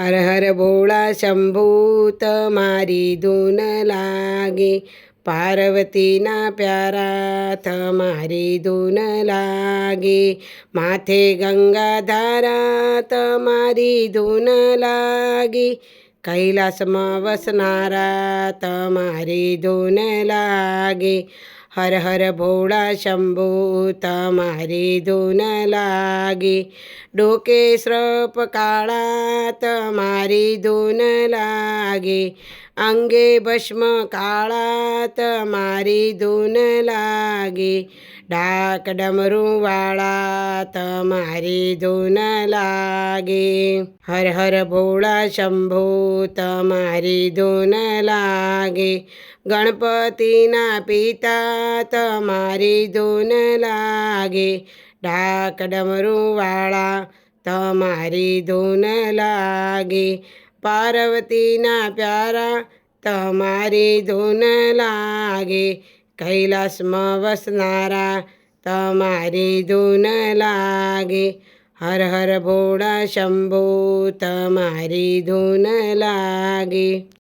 हर हर भोळा शंभूत मारी दोन लागे. पार्वतीना प्याराथ मारी दोन लागे. माथे गंगा गंगाधारात मारी दोन लागे. कैलासमा वसणारा मारी दोन लागे. હર હર ભોળા શંભુ તમારી ધૂન લાગે ડોકે શ્રપ કાળા તમારી ધૂન લાગે અંગે ભસ્મ કાળા તમારી ધૂન લાગે ડાક ડમરું વાળા તમારી ધૂન લાગે. હર હર ભોળા શંભુ, તમારી ધૂન લાગે. ગણપતિના પિતા, તમારી ધૂન લાગે. ડાક ડમરું વાળા તમારી ધૂન લાગે. પાર્વતીના પ્યારા, તમારી ધૂન લાગે. कैलासमा वसणारा तमारी धून लागे हर हर भोळा शंभो तमारी धून लागे